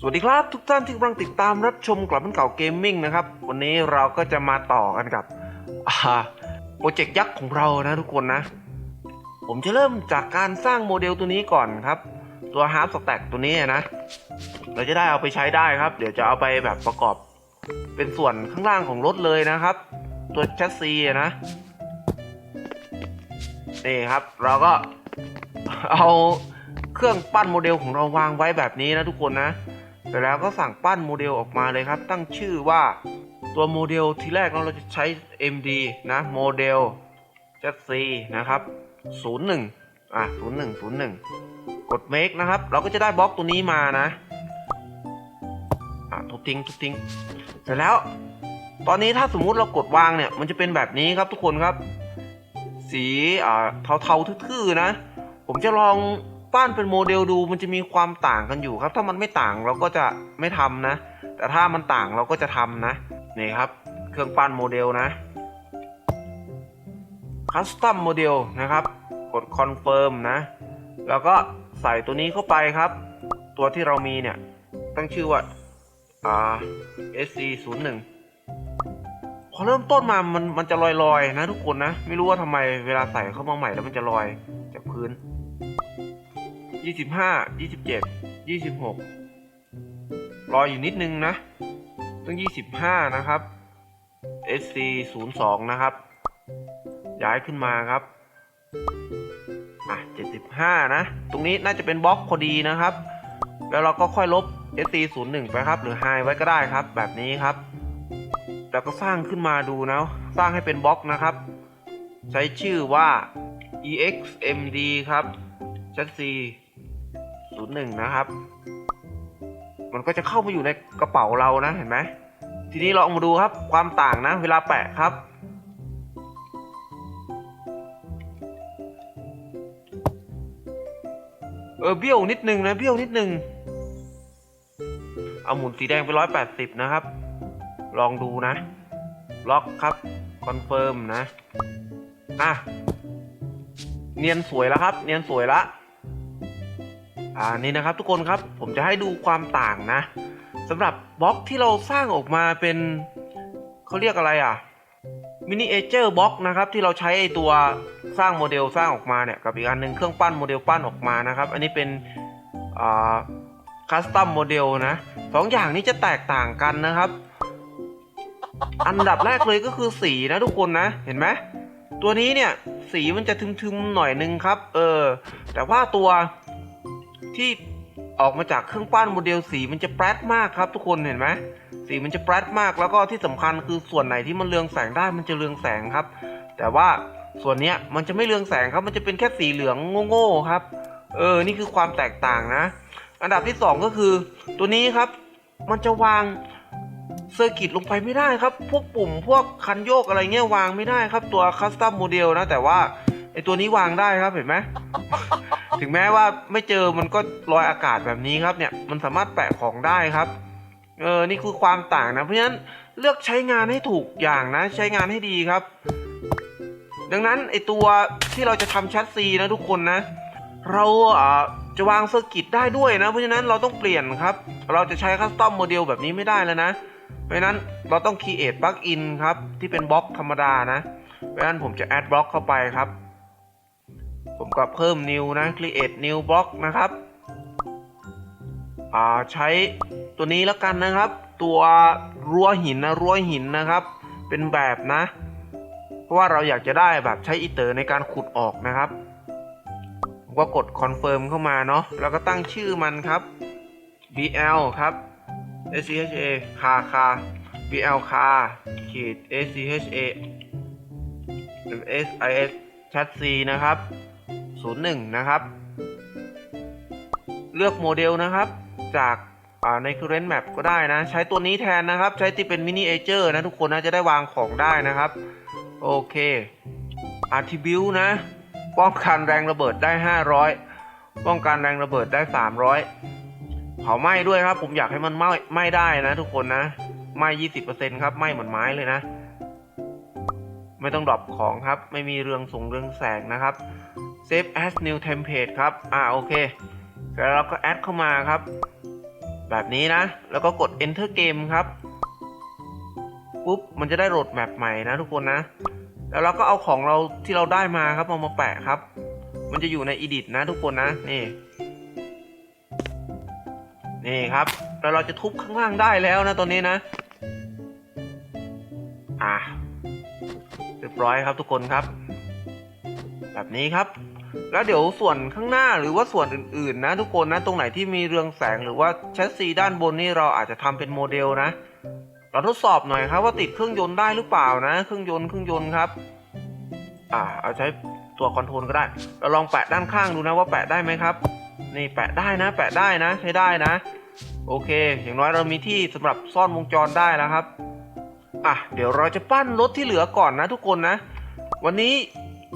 สวัสดีครับทุกท่านที่กำลังติดตามรับชมกลับมันเก่าเกมมิ่งนะครับ วันนี้เราก็จะมาต่อกันกับโปรเจกต์ยักษ์ของเรานะทุกคนนะ ผมจะเริ่มจากการสร้างโมเดลตัวนี้ก่อนครับ ตัวฮาร์ s สแต็กตัวนี้นะ เราจะได้เอาไปใช้ได้ครับ เดี๋ยวจะเอาไปแบบประกอบเป็นส่วนข้างล่างของรถเลยนะครับ ตัวแชสซีอะนะนี่ครับ เราก็เอาเครื่องปั้นโมเดลของเราวางไว้แบบนี้นะทุกคนนะ เสร็จแล้วก็สั่งปั้นโมเดลออกมาเลยครับ ตั้งชื่อว่าตัวโมเดลทีแรกเราจะใช้ MD นะโมเดลจัดซีนะครับ 01 อะ 01 01 กด make นะครับ เราก็จะได้บล็อกตัวนี้มานะอะทุบทิ้งทุบทิ้ง เสร็จแล้ว ตอนนี้ถ้าสมมุติเรากดวางเนี่ย มันจะเป็นแบบนี้ครับทุกคนครับ สีอ่าเทาๆทื่อๆนะ ผมจะลอง ปั้นเป็นโมเดลดูมันจะมีความต่างกันอยู่ครับ ถ้ามันไม่ต่างเราก็จะไม่ทำนะ แต่ถ้ามันต่างเราก็จะทำนะนี่ครับ เครื่องปั้นโมเดลนะคัสตัมโมเดลนะครับ กดคอนเฟิร์มนะ แล้วก็ใส่ตัวนี้เข้าไปครับ ตัวที่เรามีเนี่ย ตั้งชื่อว่าอ่า SC 0 1พอเริ่มต้นมามันมันจะลอยๆนะทุกคนนะ ไม่รู้ว่าทำไมเวลาใส่เข้ามาใหม่แล้วมันจะลอยจากพื้น ยี่สิบห้ายี่สิบเจ็ดยี่สิบหกรออยู่นิดนึงนะต้องยี่สิบห้านะครับ SC ศูนย์สองนะครับ ย้ายขึ้นมาครับอะเจ็ดสิบห้านะ ตรงนี้น่าจะเป็นบล็อกพอดีนะครับ แล้วเราก็ค่อยลบ SC ศูนย์หนึ่งไปครับ หรือ High ไว้ก็ได้ครับ แบบนี้ครับแล้วก็สร้างขึ้นมาดูนะ สร้างให้เป็นบล็อกนะครับ ใช้ชื่อว่า exmd ครับชัด C ศูนย์หนึ่งนะครับ มันก็จะเข้ามาอยู่ในกระเป๋าเรานะเห็นไหมทีนี้เราเอามาดูครับความต่างนะ เวลาแปะครับ เออเบี้ยวนิดนึงนะเบี้ยวนิดนึงเอาหมุนสีแดงไปร้อยแปดสิบนะครับ ลองดูนะ ล็อกครับ คอนเฟิร์มนะ อะ เนียนสวยแล้วครับ เนียนสวยละ อ่านี่นะครับทุกคนครับผมจะให้ดูความต่างนะสำหรับบล็อกที่เราสร้างออกมาเป็นเขาเรียกอะไรอะมินิเอเจอร์บล็อกนะครับที่เราใช้ไอตัวสร้างโมเดลสร้างออกมาเนี่ยกับอีกอันหนึ่งเครื่องปั้นโมเดลปั้นออกมานะครับอันนี้เป็นอ่าคัสตัมโมเดลนะสองอย่างนี้จะแตกต่างกันนะครับ อันดับแรกเลยก็คือสีนะทุกคนนะเห็นไหมตัวนี้เนี่ยสีมันจะทึมๆหน่อยนึงครับเออแต่ว่าตัว ที่ออกมาจากเครื่องปั้นโมเดลสีมันจะแปรดมากครับ ทุกคนเห็นไหมสีมันจะแปรดมากแล้วก็ที่สำคัญคือส่วนไหนที่มันเรืองแสงได้มันจะเรืองแสงครับ แต่ว่าส่วนเนี้ยมันจะไม่เรืองแสงครับ มันจะเป็นแค่สีเหลืองโง่ๆครับ เออนี่คือความแตกต่างนะ อันดับที่สองก็คือ ตัวนี้ครับ มันจะวางเซอร์กิตลงไปไม่ได้ครับ พวกปุ่มพวกคันโยกอะไรเงี้ยวางไม่ได้ครับตัวคัสตัมโมเดลนะ แต่ว่าไอตัวนี้วางได้ครับเห็นไหม ถึงแม้ว่าไม่เจอมันก็ลอยอากาศแบบนี้ครับเนี่ยมันสามารถแปะของได้ครับเออนี่คือความต่างนะ เพราะฉะนั้นเลือกใช้งานให้ถูกอย่างนะ ใช้งานให้ดีครับ ดังนั้นไอตัวที่เราจะทำแชสซีนะทุกคนนะ เราอ่าจะวางเซอร์กิตได้ด้วยนะ เพราะฉะนั้นเราต้องเปลี่ยนครับ เราจะใช้คัสตอมโมเดลแบบนี้ไม่ได้แล้วนะ เพราะฉะนั้นเราต้อง create plugin ครับ ที่เป็นบล็อกธรรมดานะ เพราะฉะนั้นผมจะ add บล็อกเข้าไปครับ ผมก็เพิ่ม new นะ create new block นะครับ อ่าใช้ตัวนี้แล้วกันนะครับ ตัวรั้วหินนะรั้วหินนะครับ เป็นแบบนะ เพราะว่าเราอยากจะได้แบบใช้อีเตอร์ในการขุดออกนะครับ ผมก็กด confirm เข้ามาเนาะแล้วก็ตั้งชื่อมันครับ bl ครับ scha คาคา bl คาขีด scha sis ชัด c นะครับ 01 นะครับ เลือกโมเดลนะครับ จากใน current map ก็ได้นะ ใช้ตัวนี้แทนนะครับ ใช้ที่เป็น mini a g e r นะทุกคนนะจะได้วางของได้นะครับ โอเค attribute นะ ป้องกันแรงระเบิดได้ 500 ป้องกันแรงระเบิดได้ 300 เผาไหม้ด้วยครับ ผมอยากให้มันไหม้ไหม้ได้นะทุกคนนะไหม้20%ครับไหม้เหมือนไม้เลยนะ ไม่ต้องดรอปของครับ ไม่มีเรืองสงเรืองแสงนะครับ save as new template ครับ อ่าโอเค แล้วเราก็แอดเข้ามาครับ แบบนี้นะ แล้วก็กด enter game ครับ ปุ๊บ มันจะได้โหลดแมปใหม่นะทุกคนนะ แล้วเราก็เอาของเราที่เราได้มาครับเอามาแปะครับ มันจะอยู่ใน edit นะทุกคนนะ นี่ นี่ครับ แล้วเราจะทุบข้างล่างได้แล้วนะตอนนี้นะ อะเรียบร้อยครับทุกคนครับแบบนี้ครับ แล้วเดี๋ยวส่วนข้างหน้าหรือว่าส่วนอื่นๆ นะ ทุกคนนะตรงไหนที่มีเรืองแสงหรือว่าแชสซีด้านบนนี่เราอาจจะทำเป็นโมเดลนะเราทดสอบหน่อยครับว่าติดเครื่องยนต์ได้หรือเปล่านะ เครื่องยนต์เครื่องยนต์ครับอ่าเอาใช้ตัวคอนโทรลก็ได้ เราลองแปะด้านข้างดูนะว่าแปะได้ไหมครับ นี่แปะได้นะ แปะได้นะ ใช้ได้นะ โอเค อย่างน้อยเรามีที่สำหรับซ่อนวงจรได้แล้วครับอะเดี๋ยวเราจะปั้นรถที่เหลือก่อนนะทุกคนนะ วันนี้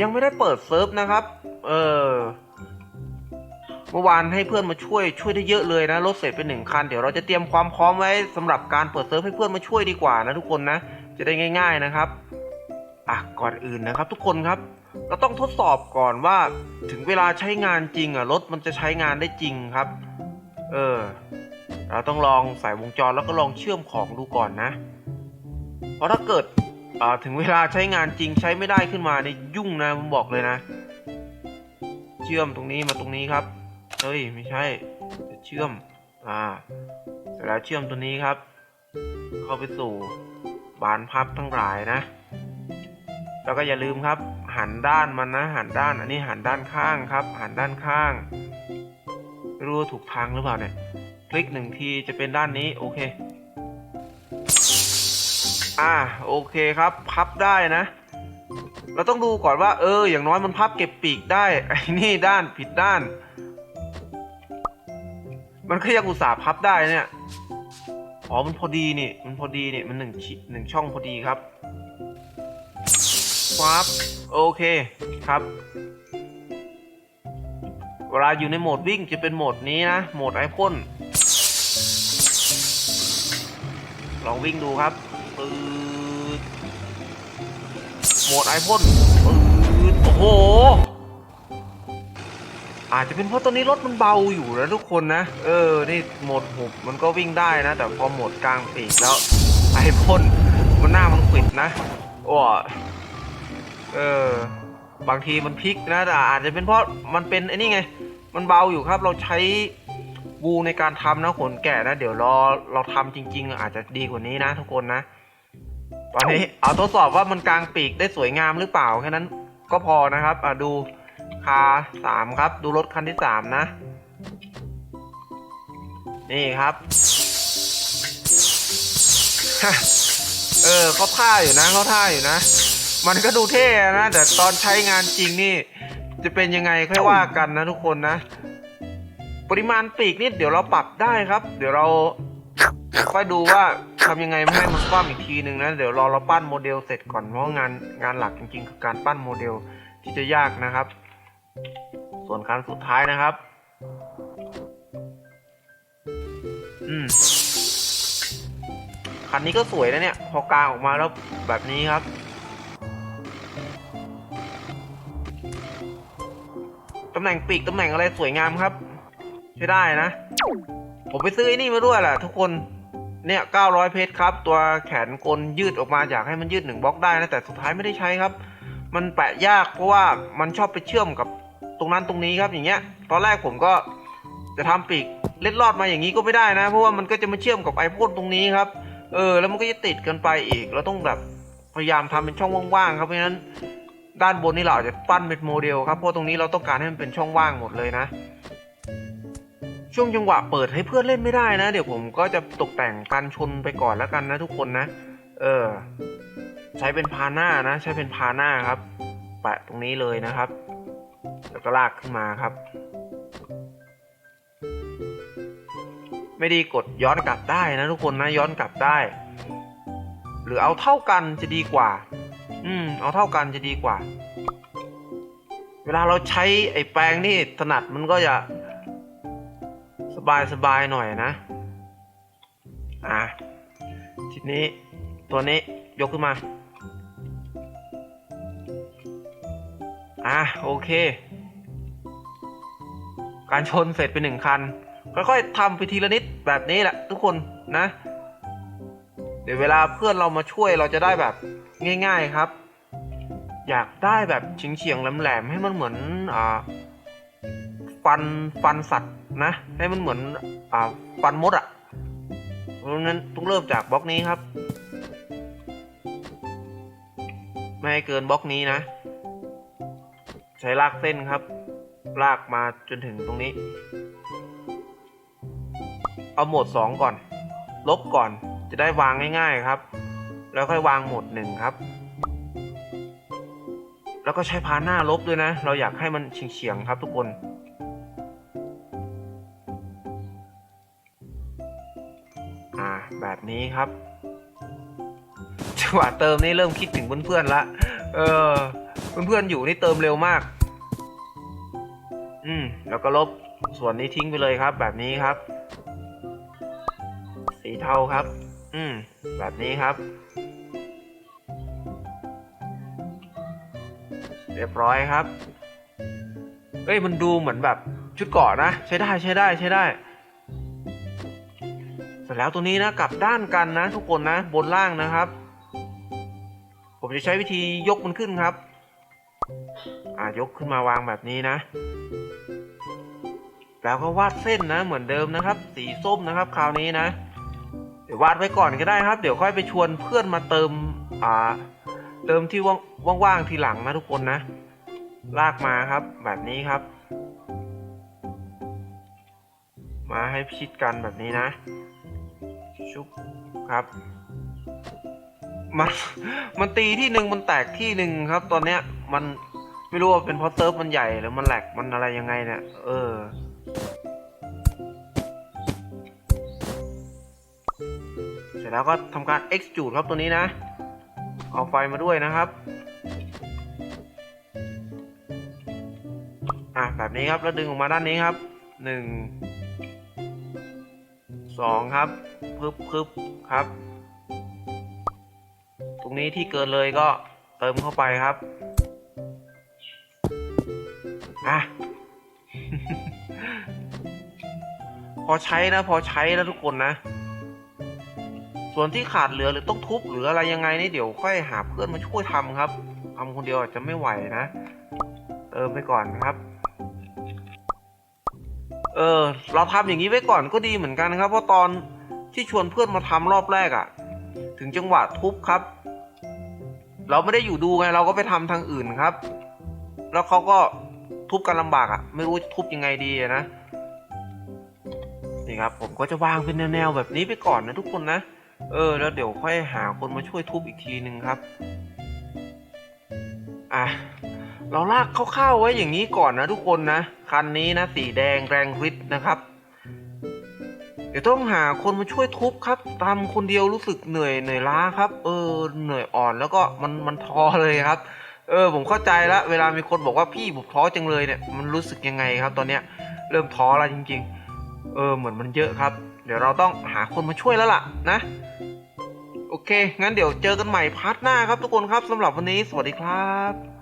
ยังไม่ได้เปิดเซิร์ฟนะครับ เออ เมื่อวานให้เพื่อนมาช่วยช่วยได้เยอะเลยนะรถเสร็จไปหนึ่งคัน เดี๋ยวเราจะเตรียมความพร้อมไว้สำหรับการเปิดเซิร์ฟให้เพื่อนมาช่วยดีกว่านะทุกคนนะ จะได้ง่าย ๆนะครับอะก่อนอื่นนะครับ ทุกคนครับ เราต้องทดสอบก่อนว่าถึงเวลาใช้งานจริงอะรถมันจะใช้งานได้จริงครับ เออ เราต้องลองใส่วงจรแล้วก็ลองเชื่อมของดูก่อนนะ เพราะถ้าเกิดถึงเวลาใช้งานจริงใช้ไม่ได้ขึ้นมาเนี่ยยุ่งนะผมบอกเลยนะ ชื่อมตรงนี้มาตรงนี้ครับ เฮ้ยไม่ใช่เชื่อม อ่าเสร็จแล้วเชื่อมตัวนี้ครับ เข้าไปสู่บานพับทั้งหลายนะ แล้วก็อย่าลืมครับ หันด้านมันนะ หันด้าน อันนี้หันด้านข้างครับ หันด้านข้างไม่รู้ถูกทางหรือเปล่าเนี่ย คลิกหนึ่งทีจะเป็นด้านนี้ โอเคอ่าโอเคครับ พับได้นะ เราต้องดูก่อนว่า เออ อย่างน้อยมันพับเก็บปีกได้ ไอ้นี่ด้านผิดด้าน มันก็ยังอุตส่าห์พับได้เนี่ย อ๋อ มันพอดีนี่ มันพอดีนี่ มันหนึ่งชิหนึ่งช่องพอดีครับปั๊บโอเคครับ เวลาอยู่ในโหมดวิ่งจะเป็นโหมดนี้นะ โหมดไอพ่นลองวิ่งดูครับปืด โหมดไอพ่นโอ้โห อาจจะเป็นเพราะตัวนี้รถมันเบาอยู่นะทุกคนนะ เออ นี่โหมดหุบมันก็วิ่งได้นะ แต่พอโหมดกลางปีกแล้ว ไอพ่นมันหน้ามันขิดนะโอ้เออ บางทีมันพลิกนะแต่อาจจะเป็นเพราะมันเป็นไอ้นี่ไง มันเบาอยู่ครับ เราใช้บูในการทำนะขนแกะนะ เดี๋ยวรอเราทำจริง ๆ อาจจะดีกว่านี้นะทุกคนนะ ตอนนี้เอาทดสอบว่ามันกลางปีกได้สวยงามหรือเปล่าแค่นั้นก็พอนะครับอะดูคาสามครับ ดูรถคันที่สามนะ นี่ครับเออเขาท่าอยู่นะเขาท่าอยู่นะ มันก็ดูเท่นะ แต่ตอนใช้งานจริงนี่ จะเป็นยังไงค่อยว่ากันนะทุกคนนะ ปริมาณปีกนี่เดี๋ยวเราปรับได้ครับ เดี๋ยวเราค่อยดูว่า ทำยังไงไม่ให้มันคว่ำอีกทีหนึ่งนะเดี๋ยวรอเราปั้นโมเดลเสร็จก่อนเพราะงานงานหลักจริงๆคือการปั้นโมเดลที่จะยากนะครับ ส่วนคันสุดท้ายนะครับ อืมคันนี้ก็สวยนะเนี่ย พอกลางออกมาแล้วแบบนี้ครับตำแหน่งปีกตำแหน่งอะไรสวยงามครับใช้ได้นะ ผมไปซื้อไอ้นี่มาด้วยแหละทุกคน เนี่ย900เพชรครับ ตัวแขนกลยืดออกมาอยากให้มันยืดหนึ่งบล็อกได้นะแต่สุดท้ายไม่ได้ใช้ครับ มันแปะยากเพราะว่ามันชอบไปเชื่อมกับตรงนั้นตรงนี้ครับอย่างเงี้ย ตอนแรกผมก็จะทำปีกเล็ดลอดมาอย่างนี้ก็ไม่ได้นะ เพราะว่ามันก็จะมาเชื่อมกับไอพ่นตรงนี้ครับ เออ แล้วมันก็จะติดกันไปอีก เราต้องแบบพยายามทำเป็นช่องว่างๆครับเพราะฉะนั้นด้านบนนี่เราอาจจะปั้นเป็นโมเดลครับเพราะตรงนี้เราต้องการให้มันเป็นช่องว่างหมดเลยนะ ช่วงจังหวะเปิดให้เพื่อนเล่นไม่ได้นะ เดี๋ยวผมก็จะตกแต่งกันชนไปก่อนแล้วกันนะทุกคนนะ เออ ใช้เป็นพาหน้านะ ใช้เป็นพาหน้าครับ แปะตรงนี้เลยนะครับ แล้วก็ลากขึ้นมาครับ ไม่ดีกดย้อนกลับได้นะทุกคนนะย้อนกลับได้ หรือเอาเท่ากันจะดีกว่า อืม เอาเท่ากันจะดีกว่า เวลาเราใช้ไอ้แปรงนี่ถนัดมันก็จะ บายสบายหน่อยนะ อะ ทีนี้ตัวนี้ยกขึ้นมา อะ โอเค การชนเสร็จไปหนึ่งคัน ค่อยๆทำไปทีละนิดแบบนี้แหละทุกคนนะ เดี๋ยวเวลาเพื่อนเรามาช่วยเราจะได้แบบง่าย ๆครับ อยากได้แบบเฉียงๆแหลมๆให้มันเหมือนอ่า ฟันฟันสัตว์นะ ให้มันเหมือนอ่าฟันมดอะ่ะเพราะนั้นต้องเริ่มจากบล็อกนี้ครับ ไม่ให้เกินบล็อกนี้นะ ใช้ลากเส้นครับ ลากมาจนถึงตรงนี้ เอาหมด2 ก่อน ลบก่อนจะได้วางง่าย ๆครับ แล้วค่อยวางหมด1ครับ แล้วก็ใช้พาหน้าลบด้วยนะ เราอยากให้มันเฉียงๆครับทุกคน นี้ครับจังหวะเติมนี่เริ่มคิดถึงเพื่อนๆละเออ เพื่อนๆอยู่นี่เติมเร็วมาก อืม แล้วก็ลบส่วนนี้ทิ้งไปเลยครับ แบบนี้ครับ สีเทาครับ อืม แบบนี้ครับ เรียบร้อยครับเอ้ยมันดูเหมือนแบบชุดเกาะนะ ใช้ได้ใช้ได้ใช้ได้ แล้วตัวนี้นะกลับด้านกันนะ ทุกคนนะบนล่างนะครับ ผมจะใช้วิธียกมันขึ้นครับ อ่ายกขึ้นมาวางแบบนี้นะ แล้วก็วาดเส้นนะเหมือนเดิมนะครับ สีส้มนะครับ คราวนี้นะ เดี๋ยววาดไว้ก่อนก็ได้ครับ เดี๋ยวค่อยไปชวนเพื่อนมาเติมอ่าเติมที่ว่างๆทีหลังนะทุกคนนะ ลากมาครับแบบนี้ครับมาให้ชิดกันแบบนี้นะ ชุบครับ มันมันตีที่หนึ่งมันแตกที่หนึ่งครับ ตอนเนี้ย มันไม่รู้ว่าเป็นเพราะเซิร์ฟมันใหญ่หรือมันแหลกมันอะไรยังไงเนี่ย เออ เสร็จแล้วก็ทำการ extrude ครับตัวนี้นะ เอาไฟมาด้วยนะครับอะแบบนี้ครับแล้วดึงออกมาด้านนี้ครับหนึ่ง สองครับพึบพึบครับ ตรงนี้ที่เกินเลยก็เติมเข้าไปครับอะพอใช้นะพอใช้แล้วทุกคนนะ ส่วนที่ขาดเหลือหรือต้องทุบหรืออะไรยังไงนี่เดี๋ยวค่อยหาเพื่อนมาช่วยทำครับทำคนเดียวอาจจะไม่ไหวนะ เติมไปก่อนครับ เออ เราทำอย่างนี้ไว้ก่อนก็ดีเหมือนกันครับเพราะตอนที่ชวนเพื่อนมาทำรอบแรกอะ่ะ ถึงจังหวะทุบครับ เราไม่ได้อยู่ดูไงเราก็ไปทำทางอื่นครับ แล้วเขาก็ทุบกันลำบากอะ่ะ ไม่รู้จะทุบยังไงดีนะนี่ครับผมก็จะวางเป็นแนวๆแบบนี้ไปก่อนนะทุกคนนะ เออ แล้วเดี๋ยวค่อยหาคนมาช่วยทุบอีกทีหนึ่งครับ อะ เราลากคร่าๆไว้อย่างนี้ก่อนนะทุกคนนะ คันนี้นะสีแดงแรงฤทธิ์นะครับ เดี๋ยวต้องหาคนมาช่วยทุบครับทำคนเดียวรู้สึกเหนื่อยเหนื่อยล้าครับ เออเหนื่อยอ่อนแล้วก็มันมันท้อเลยครับ เออผมเข้าใจล้วเวลามีคนบอกว่าพี่ผมท้อจังเลยเนี่ยมันรู้สึกยังไงครับ ตอนเนี้ยเริ่มท้อแล้วจริง ๆ เออเหมือนมันเยอะครับ เดี๋ยวเราต้องหาคนมาช่วยแล้วล่ะนะโอเค งั้นเดี๋ยวเจอกันใหม่พาร์ทหน้าครับทุกคนครับสำหรับวันนี้ สวัสดีครับ